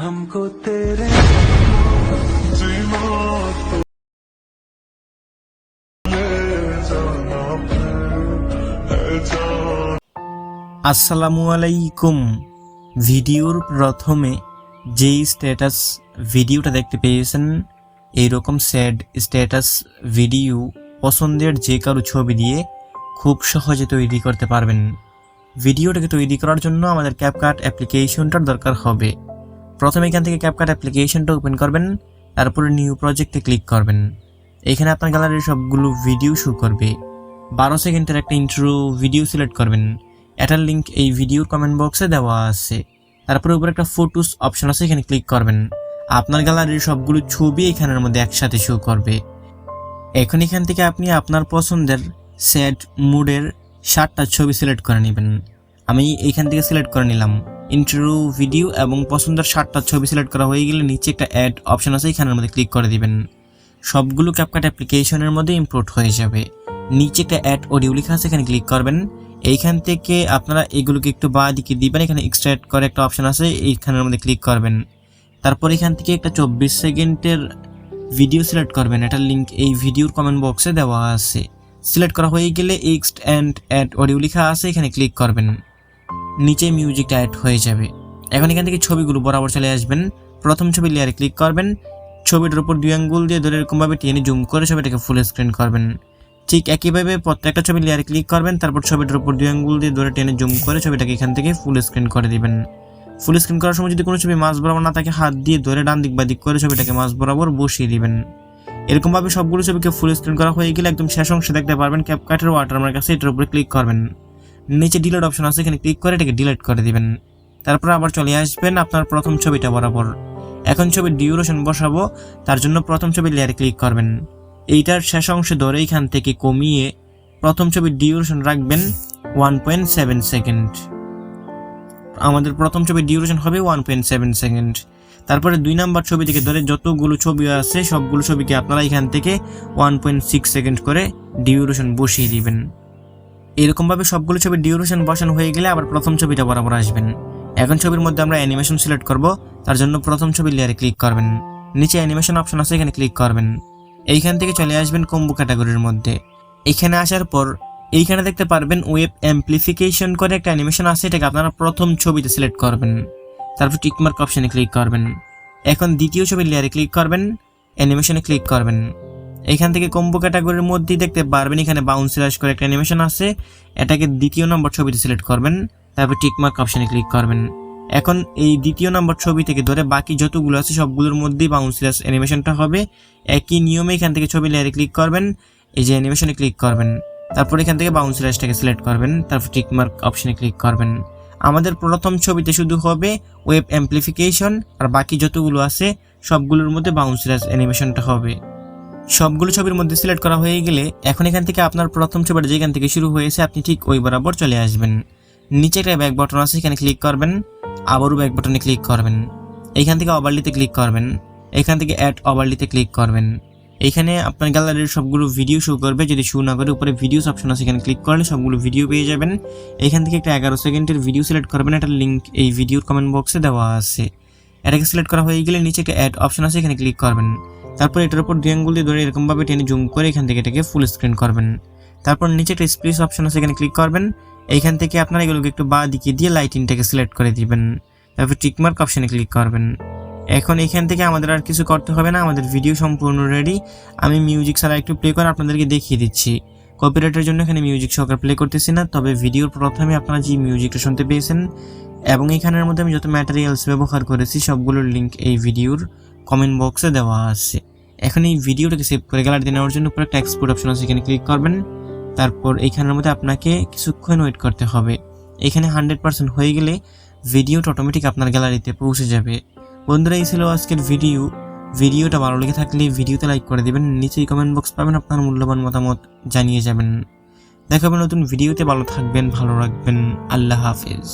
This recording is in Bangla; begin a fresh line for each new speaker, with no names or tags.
हमको तेरे जीना तो ले जाना फिर है जान
আসসালামু আলাইকুম ভিডিওর প্রথমে যেই স্ট্যাটাস ভিডিওটা দেখতে পেয়েছেন এইরকম স্যাড স্ট্যাটাস ভিডিও পছন্দের যে কারো ছবি দিয়ে খুব সহজে তৈরি করতে পারবেন ভিডিওটাকে তৈরি করার জন্য আমাদের ক্যাপকাট অ্যাপ্লিকেশনটার দরকার হবে প্রথমে এখান থেকে ক্যাপকাট অ্যাপ্লিকেশনটা ওপেন করবেন, তারপরে নিউ প্রজেক্টে ক্লিক করবেন। এখানে আপনার গ্যালারির সবগুলো ভিডিও শো করবে। বারো সেকেন্ডের একটা ইন্ট্রো ভিডিও সিলেক্ট করবেন। এটার লিঙ্ক এই ভিডিওর কমেন্ট বক্সে দেওয়া আছে। তারপরে উপরে একটা ফটোস অপশন আছে, এখানে ক্লিক করবেন। আপনার গ্যালারির সবগুলো ছবি এখানের মধ্যে একসাথে শো করবে। এখন এখান থেকে আপনি আপনার পছন্দের স্যাড মুডের ষাটটা ছবি সিলেক্ট করে নেবেন। আমি এইখান থেকে সিলেক্ট করে নিলাম। ইন্টারভিউ ভিডিও এবং পছন্দের ষাটটা ছবি সিলেক্ট করা হয়ে গেলে নিচে একটা অ্যাড অপশন আছে, এখানের মধ্যে ক্লিক করে দিবেন। সবগুলো ক্যাপকাট অ্যাপ্লিকেশনের মধ্যে ইম্পোর্ট হয়ে যাবে। নিচে একটা অ্যাড অডিও লেখা আছে, এখানে ক্লিক করবেন। এইখান থেকে আপনারা এগুলোকে একটু বা দিকে দিবেন, এখানে এক্সট্রাক্ট করে একটা অপশন আছে, এইখানের মধ্যে ক্লিক করবেন। তারপর এখান থেকে একটা চব্বিশ সেকেন্ডের ভিডিও সিলেক্ট করবেন। এটার লিঙ্ক এই ভিডিওর কমেন্ট বক্সে দেওয়া আছে। সিলেক্ট করা হয়ে গেলে এক্সট অ্যান্ড অ্যাড অডিও লেখা আছে, এখানে ক্লিক করবেন। নিচে মিউজিকটা অ্যাড হয়ে যাবে। এখন এখান থেকে ছবিগুলো বরাবর চলে আসবেন। প্রথম ছবি লেয়ারে ক্লিক করবেন। ছবিটার উপর দুই আঙ্গুল দিয়ে ধরে এরকমভাবে টেনে জুম করে ছবিটাকে ফুল স্ক্রিন করবেন। ঠিক একইভাবে প্রত্যেকটা ছবি লেয়ারে ক্লিক করবেন, তারপর ছবিটার উপর দুই আঙ্গুল দিয়ে ধরে টেনে জুম করে ছবিটাকে এখান থেকে ফুল স্ক্রিন করে দিবেন। ফুল স্ক্রিন করার সময় যদি কোনো ছবি মাছ বরাবর না থাকে, হাত দিয়ে ধরে ডান দিক বা দিক করে ছবিটাকে মাছ বরাবর বসিয়ে দিবেন। এরকমভাবে সবগুলো ছবিকে ফুল স্ক্রিন করা হয়ে গেলে একদম শেষ অংশে দেখতে পারবেন ক্যাপকাটের ওয়াটারমার্ক আছে, এটার উপরে ক্লিক করবেন। নিচে ডিলেট অপশন আছে, এখানে ক্লিক করে এটাকে ডিলিট করে দিবেন। তারপর আবার চলে আসবেন আপনার প্রথম ছবিটা বরাবর। এখন ছবির ডিউরেশন বসাবো, তার জন্য প্রথম ছবি লেয়ারে ক্লিক করবেন। এইটার শেষ অংশে ধরে এখান থেকে কমিয়ে প্রথম ছবির ডিউরেশন রাখবেন ওয়ান পয়েন্ট সেভেন সেকেন্ড আমাদের প্রথম ছবির ডিউরেশন হবে ওয়ান পয়েন্ট সেভেন সেকেন্ড তারপরে দুই নাম্বার ছবি থেকে ধরে যতগুলো ছবি আছে, সবগুলো ছবিকে আপনারা এখান থেকে ওয়ান পয়েন্ট সিক্স সেকেন্ড করে ডিউরেশন বসিয়ে দিবেন। এরকমভাবে সবগুলো ছবির ডিউরেশন বসানো হয়ে গেলে আবার প্রথম ছবিটা বরাবর আসবেন। এখন ছবির মধ্যে আমরা অ্যানিমেশন সিলেক্ট করব, তার জন্য প্রথম ছবির লেয়ারে ক্লিক করবেন। নিচে অ্যানিমেশন অপশন আছে, এখানে ক্লিক করবেন। এইখান থেকে চলে আসবেন কম্বো ক্যাটাগরির মধ্যে। এইখানে আসার পর এইখানে দেখতে পারবেন ওয়েব অ্যাম্প্লিফিকেশন করে একটা অ্যানিমেশন আছে, এটাকে আপনারা প্রথম ছবিতে সিলেক্ট করবেন। তারপর টিকমার্ক অপশনে ক্লিক করবেন। এখন দ্বিতীয় ছবির লেয়ারে ক্লিক করবেন, অ্যানিমেশনে ক্লিক করবেন। এখান থেকে কম্বো ক্যাটাগরির মধ্যেই দেখতে পারবেন, এখানে বাউন্স রাশ করে একটা অ্যানিমেশন আছে। এটাকে দ্বিতীয় নম্বর ছবিতে সিলেক্ট করবেন, তারপর টিকমার্ক অপশানে ক্লিক করবেন। এখন এই দ্বিতীয় নম্বর ছবি থেকে ধরে বাকি যতগুলো আছে, সবগুলোর মধ্যেই বাউন্স রাশ অ্যানিমেশনটা হবে। একই নিয়মে এখান থেকে ছবি লেয়ারে ক্লিক করবেন, এই যে অ্যানিমেশনে ক্লিক করবেন। তারপর এখান থেকে বাউন্স রাশটাকে সিলেক্ট করবেন, তারপর টিকমার্ক অপশানে ক্লিক করবেন। আমাদের প্রথম ছবিতে শুধু হবে ওয়েব অ্যাম্প্লিফিকেশন আর বাকি যতগুলো আছে, সবগুলোর মধ্যে বাউন্স রাশ অ্যানিমেশনটা হবে। সবগুলো ছবির মধ্যে সিলেক্ট করা হয়ে গেলে এখন এখান থেকে আপনার প্রথম ছবিটা যেখান থেকে শুরু হয়েছে, আপনি ঠিক ওই বরাবর চলে আসবেন। নিচে একটা ব্যাক বাটন আছে, এখানে ক্লিক করবেন, আবারও ব্যাক বাটনে ক্লিক করবেন। এইখান থেকে ওভারলিতে ক্লিক করবেন। এখান থেকে অ্যাড ওভারলিতে ক্লিক করবেন। এখানে আপনার গ্যালারির সবগুলো ভিডিও শো করবে। যদি শো না করে, উপরে ভিডিওস অপশন আছে, এখানে ক্লিক করলে সবগুলো ভিডিও পেয়ে যাবেন। এখান থেকে একটা এগারো সেকেন্ডের ভিডিও সিলেক্ট করবেন। একটা লিঙ্ক এই ভিডিওর কমেন্ট বক্সে দেওয়া আছে। এটাকে সিলেক্ট করা হয়ে গেলে নিচে একটা অ্যাড অপশন আছে, এখানে ক্লিক করবেন। তারপর এটার উপর দুই দিয়ে ধরে এরকমভাবে টেনে জুম করে এখান থেকে এটাকে ফুল স্ক্রিন করবেন। তারপর নিচে একটা স্প্লিস অপশন আছে, এখানে ক্লিক করবেন। এইখান থেকে আপনারা এগুলোকে একটু বা দিকে দিয়ে লাইটিংটাকে সিলেক্ট করে দিবেন। তারপর টিকমার্ক অপশনে ক্লিক করবেন। এখন এখান থেকে আমাদের আর কিছু করতে হবে না, আমাদের ভিডিও সম্পূর্ণ রেডি আমি মিউজিক ছাড়া একটু প্লে করে আপনাদেরকে দেখিয়ে দিচ্ছি। কপিরাইটের জন্য এখানে মিউজিক সহকারে প্লে করতেছি না, তবে ভিডিওর প্রথমে আপনারা যে মিউজিকটা শুনতে পেয়েছেন, এবং এখানের মধ্যে আমি যত ম্যাটেরিয়ালস ব্যবহার করেছি, সবগুলোর লিঙ্ক এই ভিডিওর কমেন্ট বক্সে দেওয়া আছে। এখন এই ভিডিওটাকে সেভ করে গ্যালারিতে নেওয়ার জন্য উপরে একটা এক্সপোর্ট অপশন আছে, এখানে ক্লিক করবেন। তারপর এইখানের মধ্যে আপনাকে কিছুক্ষণ ওয়েট করতে হবে। এখানে হান্ড্রেড পার্সেন্ট হয়ে গেলে ভিডিওটা অটোমেটিক আপনার গ্যালারিতে পৌঁছে যাবে। বন্ধুরা, এই ছিল আজকের ভিডিও ভিডিওটা ভালো লেগে থাকলে ভিডিওতে লাইক করে দেবেন। নিচেই কমেন্ট বক্স পাবেন, আপনার মূল্যবান মতামত জানিয়ে যাবেন। দেখাবেন নতুন ভিডিওতে ভালো থাকবেন, ভালো রাখবেন। আল্লাহ হাফেজ।